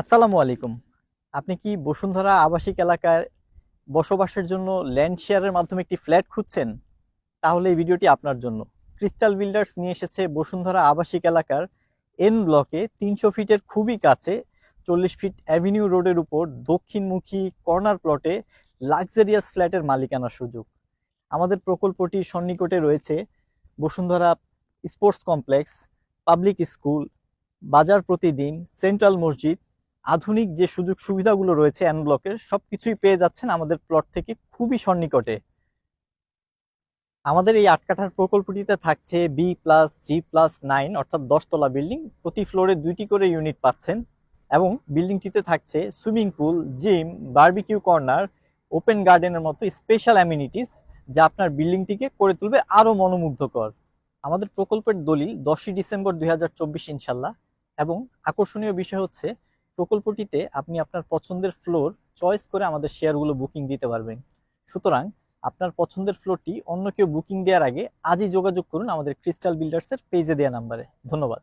আসসালামু আলাইকুম। আপনি কি বসুন্ধরা আবাসিক এলাকায় বসবাসের জন্য ল্যান্ড শেয়ারের মাধ্যমে একটি ফ্ল্যাট খুঁজছেন? তাহলে এই ভিডিওটি আপনার জন্য। ক্রিস্টাল বিল্ডার্স নিয়ে এসেছে বসুন্ধরা আবাসিক এলাকার এন ব্লকে তিনশো ফিটের খুবই কাছে চল্লিশ ফিট অ্যাভিনিউ রোডের উপর দক্ষিণমুখী কর্নার প্লটে লাক্সারিয়াস ফ্ল্যাটের মালিকানার সুযোগ। আমাদের প্রকল্পটি সন্নিকটে রয়েছে Bashundhara sports complex, public school, বাজার প্রতিদিন, সেন্ট্রাল মসজিদ আধুনিক যে সুযোগ সুবিধাগুলো রয়েছে অ্যান ব্লকের সবকিছুই পেয়ে যাচ্ছেন আমাদের প্লট থেকে খুবই সন্নিকটে। আমাদের এই আট কাঠার প্রকল্পটিতে থাকছে B plus G plus nine অর্থাৎ দশতলা বিল্ডিং প্রতি ফ্লোরে দুইটি করে ইউনিট পাচ্ছেন এবং বিল্ডিংটিতে থাকছে swimming pool gym barbecue corner open গার্ডেনের মতো স্পেশাল অ্যামিনিটিস যা আপনার বিল্ডিংটিকে করে তুলবে আরও মনোমুগ্ধকর। আমাদের প্রকল্পের দলিল দশই ডিসেম্বর দুই হাজার চব্বিশ ইনশাল্লাহ এবং আকর্ষণীয় বিষয় হচ্ছে প্রকল্পটিতে আপনি আপনার পছন্দের ফ্লোর চয়েস করে আমাদের শেয়ারগুলো বুকিং দিতে পারবেন। সুতরাং আপনার পছন্দের ফ্লোরটি অন্য কেউ বুকিং দেওয়ার আগে আজই যোগাযোগ করুন আমাদের ক্রিস্টাল বিল্ডার্সের পেজে দেওয়া নাম্বারে ধন্যবাদ।